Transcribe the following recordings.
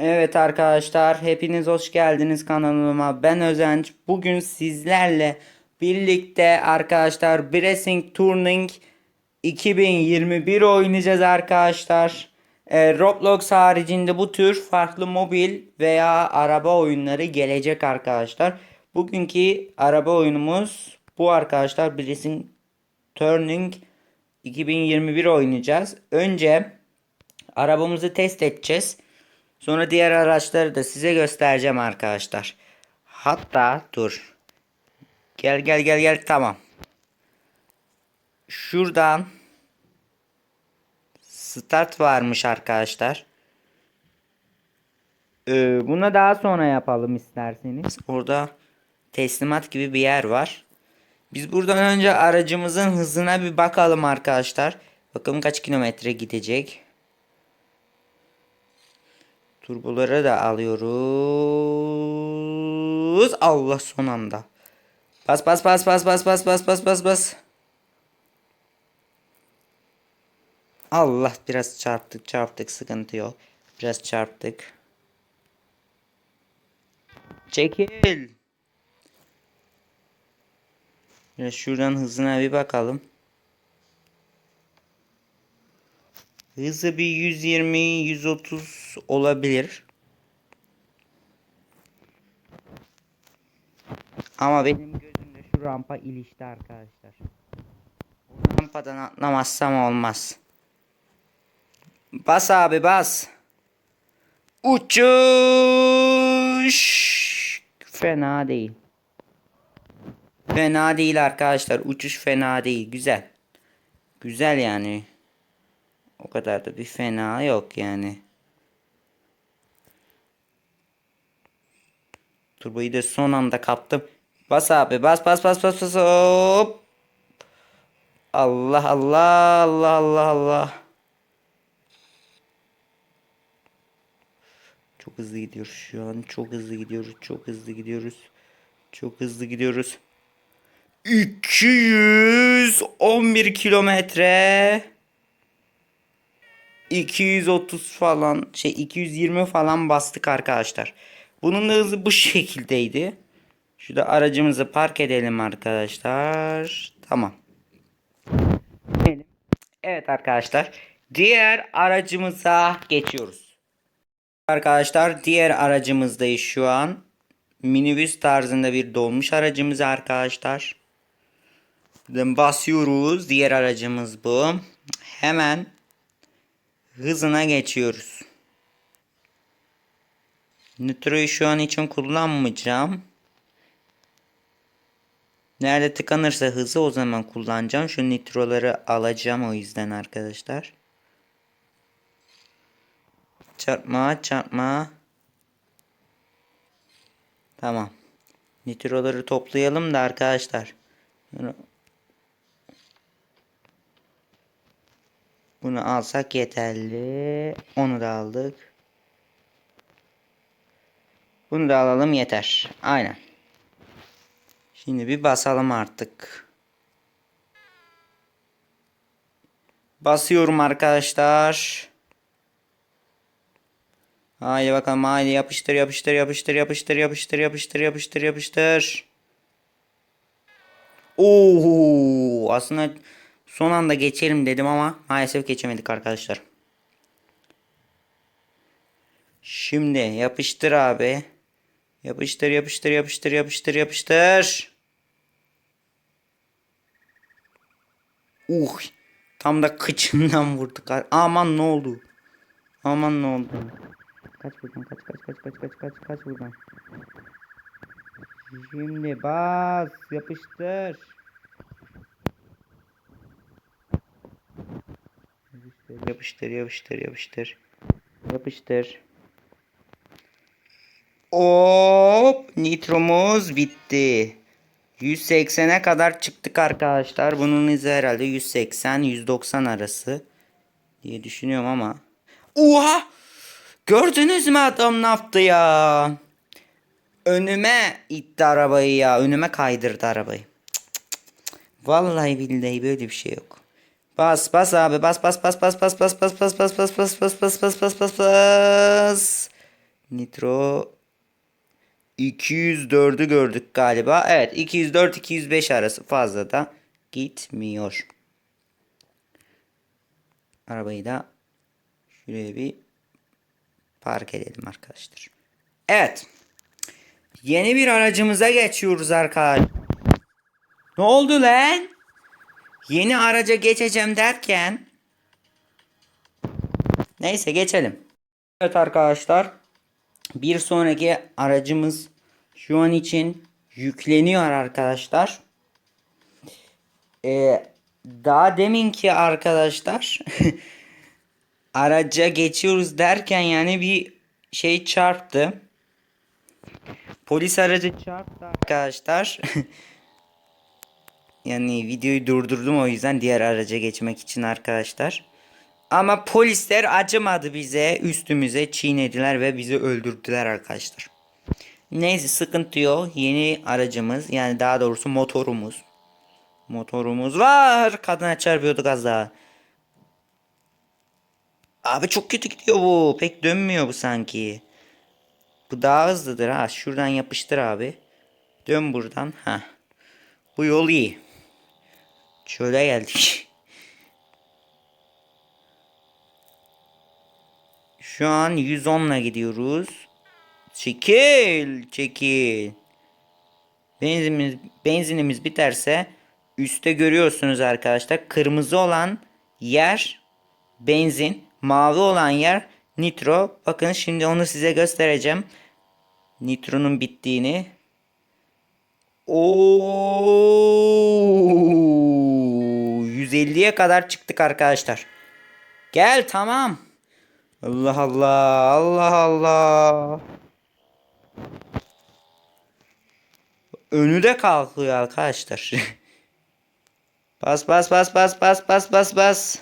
Evet arkadaşlar hepiniz hoş geldiniz kanalıma. Ben Özenç. Bugün sizlerle birlikte arkadaşlar Bracing Turning 2021 oynayacağız arkadaşlar. Ee, Roblox haricinde bu tür farklı mobil veya araba oyunları gelecek arkadaşlar. Bugünkü araba oyunumuz bu arkadaşlar Bracing Turning 2021 oynayacağız. Önce arabamızı test edeceğiz. Sonra diğer araçları da size göstereceğim arkadaşlar. Hatta dur. Gel gel gel gel tamam. Şuradan start varmış arkadaşlar. Ee, buna daha sonra yapalım isterseniz. Orada teslimat gibi bir yer var. Biz buradan önce aracımızın hızına bir bakalım arkadaşlar. Bakalım kaç kilometre gidecek. Turboları da alıyoruz. Allah son anda. Bas bas bas bas bas bas bas bas bas bas. Allah biraz çarptık çarptık sıkıntı yok. Biraz çarptık. Çekil. Biraz şuradan hızına bir bakalım. Hızı bir 120 130 olabilir. Ama benim gözümde şu rampa ilişti arkadaşlar. O rampadan atlamazsam olmaz. Bas abi bas. Uçuş. Fena değil. Fena değil arkadaşlar. Uçuş fena değil. Güzel. Güzel yani. O kadar da bir fena yok yani. Turboyu da son anda kaptım. Bas abi bas bas bas bas bas hop. Allah Allah Allah Allah Allah. Çok hızlı gidiyoruz şu an. Çok hızlı gidiyoruz. Çok hızlı gidiyoruz. Çok hızlı gidiyoruz. 211 kilometre. 230 falan şey 220 falan bastık arkadaşlar. Bunun da hızı bu şekildeydi. Şurada aracımızı park edelim arkadaşlar. Tamam. Evet arkadaşlar. Diğer aracımıza geçiyoruz. Arkadaşlar diğer aracımızdayız şu an. Minibüs tarzında bir dolmuş aracımız arkadaşlar. Basıyoruz. Diğer aracımız bu. Hemen hızına geçiyoruz. Nitro'yu şu an için kullanmayacağım. Nerede tıkanırsa hızı o zaman kullanacağım. Şu nitroları alacağım o yüzden arkadaşlar. Çarpma çarpma. Tamam. Nitroları toplayalım da arkadaşlar. Bunu alsak yeterli. Onu da aldık. Bunu da alalım yeter. Aynen. Şimdi bir basalım artık. Basıyorum arkadaşlar. Haydi bakalım haydi yapıştır yapıştır yapıştır yapıştır yapıştır yapıştır yapıştır yapıştır. Oo aslında son anda geçelim dedim ama maalesef geçemedik arkadaşlar. Şimdi yapıştır abi. Yapıştır yapıştır yapıştır yapıştır yapıştır. Uh tam da kıçından vurduk. Aman ne oldu? Aman ne oldu? Kaç buradan kaç kaç kaç kaç kaç kaç kaç buradan. Şimdi bas yapıştır. Yapıştır yapıştır yapıştır. Yapıştır. Hop nitromuz bitti. 180'e kadar çıktık arkadaşlar. Bunun hızı herhalde 180-190 arası diye düşünüyorum ama. Oha! Gördünüz mü adam ne yaptı ya? Önüme itti arabayı ya. Önüme kaydırdı arabayı. Cık cık cık. Vallahi billahi böyle bir şey yok. Bas bas abi bas bas bas bas bas bas bas bas bas bas bas bas bas bas bas bas bas Nitro 204'ü gördük galiba. Evet 204-205 arası fazla da gitmiyor. Arabayı da şuraya bir park edelim arkadaşlar. Evet. Yeni bir aracımıza geçiyoruz arkadaşlar. Ne oldu lan? Yeni araca geçeceğim derken Neyse geçelim. Evet arkadaşlar. Bir sonraki aracımız şu an için yükleniyor arkadaşlar. Ee, daha deminki arkadaşlar araca geçiyoruz derken yani bir şey çarptı. Polis aracı çarptı arkadaşlar. yani videoyu durdurdum o yüzden diğer araca geçmek için arkadaşlar. Ama polisler acımadı bize. Üstümüze çiğnediler ve bizi öldürdüler arkadaşlar. Neyse sıkıntı yok. Yeni aracımız yani daha doğrusu motorumuz. Motorumuz var. Kadına çarpıyorduk az. Abi çok kötü gidiyor bu. Pek dönmüyor bu sanki. Bu daha hızlıdır ha. Şuradan yapıştır abi. Dön buradan. Ha. Bu yol iyi. Şöyle geldik. Şu an 110 ile gidiyoruz. Çekil, çekil. Benzinimiz, benzinimiz biterse üstte görüyorsunuz arkadaşlar. Kırmızı olan yer benzin, mavi olan yer nitro. Bakın şimdi onu size göstereceğim. Nitronun bittiğini. Oo! 150'ye kadar çıktık arkadaşlar. Gel tamam. Allah Allah. Allah Allah. Önü de kalkıyor arkadaşlar. bas bas bas bas bas bas bas bas.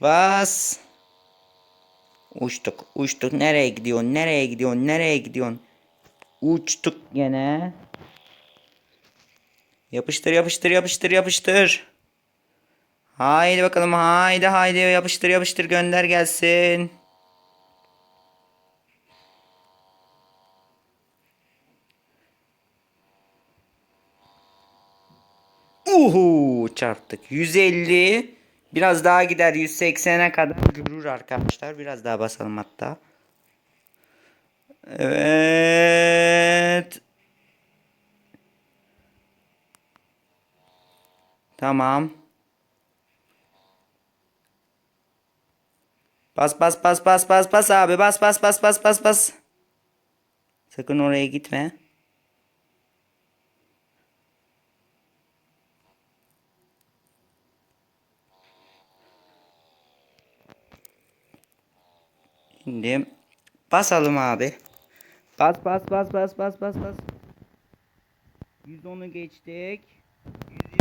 Bas. Uçtuk uçtuk. Nereye gidiyorsun? Nereye gidiyorsun? Nereye gidiyorsun? Uçtuk gene. Yapıştır yapıştır yapıştır yapıştır. Haydi bakalım haydi haydi yapıştır yapıştır gönder gelsin. Uhu çarptık. 150 biraz daha gider 180'e kadar görür arkadaşlar. Biraz daha basalım hatta. Evet. Tamam. Bas bas bas bas bas bas abi bas bas bas bas bas bas. Sakın oraya gitme. Şimdi basalım abi. Bas bas bas bas bas bas bas. 110'u geçtik.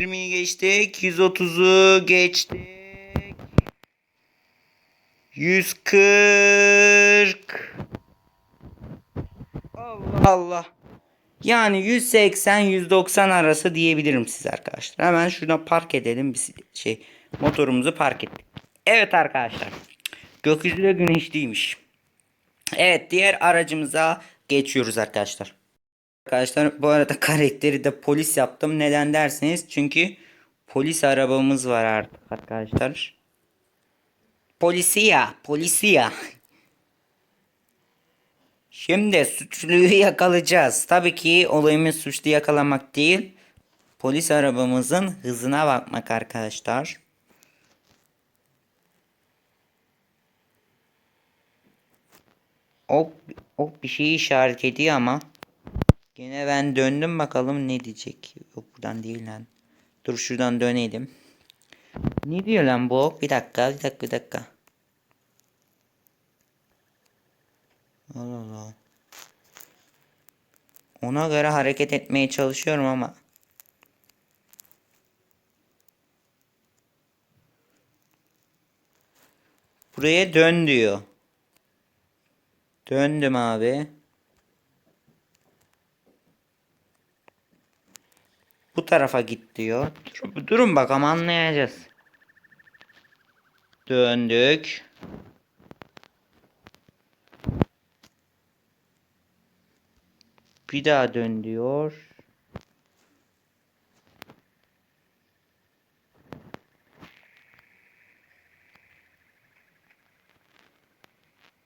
120'yi geçtik. 130'u geçtik. 140 Allah Allah. Yani 180-190 arası diyebilirim size arkadaşlar. Hemen şuradan park edelim. Bir şey motorumuzu park ettik. Evet arkadaşlar. Gökyüzü de güneşliymiş. Evet diğer aracımıza geçiyoruz arkadaşlar. Arkadaşlar bu arada karakteri de polis yaptım. Neden derseniz çünkü polis arabamız var artık arkadaşlar. Polisiya, polisiya. Şimdi suçluyu yakalayacağız. Tabii ki olayımız suçlu yakalamak değil. Polis arabamızın hızına bakmak arkadaşlar. Ok, ok bir şeyi işaret ediyor ama. Gene ben döndüm bakalım ne diyecek. Yok buradan değil lan. Dur şuradan dönelim. Ne diyor lan bu? Bir dakika bir dakika bir dakika. Allah Allah. Ona göre hareket etmeye çalışıyorum ama. Buraya dön diyor. Döndüm abi. Bu tarafa git diyor. Dur, durun bakalım anlayacağız. Döndük. Bir daha dön diyor.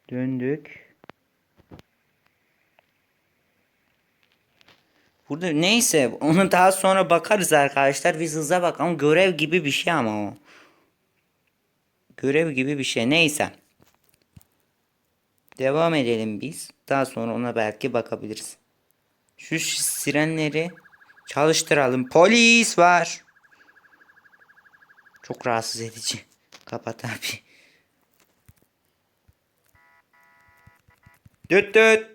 Döndük. Burada neyse onu daha sonra bakarız arkadaşlar. Biz hıza bakalım. Görev gibi bir şey ama o. Görev gibi bir şey. Neyse. Devam edelim biz. Daha sonra ona belki bakabiliriz. Şu sirenleri çalıştıralım. Polis var. Çok rahatsız edici. Kapat abi. Düt düt.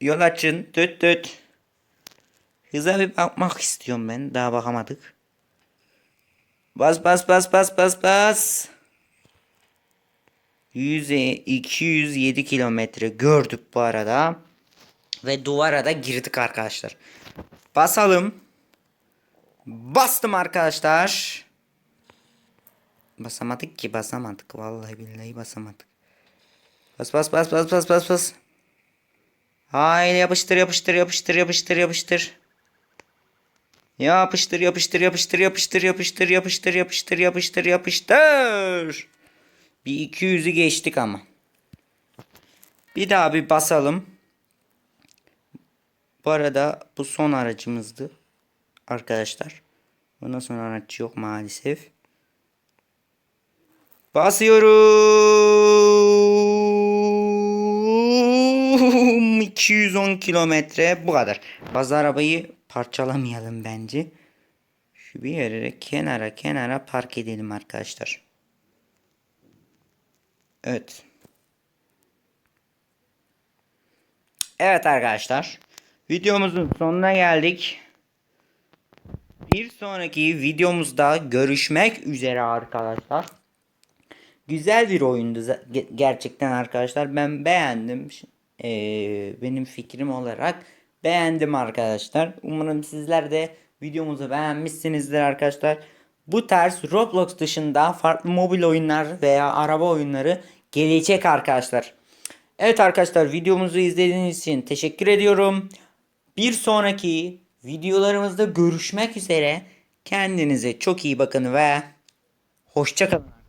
Yol açın. Düt düt. Hıza bir bakmak istiyorum ben. Daha bakamadık. Bas bas bas bas bas bas. 100 207 kilometre gördük bu arada. Ve duvara da girdik arkadaşlar. Basalım. Bastım arkadaşlar. Basamadık ki basamadık. Vallahi billahi basamadık. Bas bas bas bas bas bas bas. Haydi yapıştır yapıştır yapıştır yapıştır yapıştır. Yapıştır yapıştır yapıştır yapıştır yapıştır yapıştır yapıştır yapıştır yapıştır. Bir 200'ü geçtik ama. Bir daha bir basalım. Bu arada bu son aracımızdı. Arkadaşlar. Bundan sonra araç yok maalesef. Basıyorum. 210 kilometre bu kadar. Bazı arabayı parçalamayalım bence. Şu bir yere kenara kenara park edelim arkadaşlar. Evet. Evet arkadaşlar. Videomuzun sonuna geldik. Bir sonraki videomuzda görüşmek üzere arkadaşlar. Güzel bir oyundu gerçekten arkadaşlar. Ben beğendim. Ee, benim fikrim olarak beğendim arkadaşlar. Umarım sizler de videomuzu beğenmişsinizdir arkadaşlar. Bu tarz Roblox dışında farklı mobil oyunlar veya araba oyunları gelecek arkadaşlar. Evet arkadaşlar videomuzu izlediğiniz için teşekkür ediyorum. Bir sonraki videolarımızda görüşmek üzere. Kendinize çok iyi bakın ve hoşçakalın.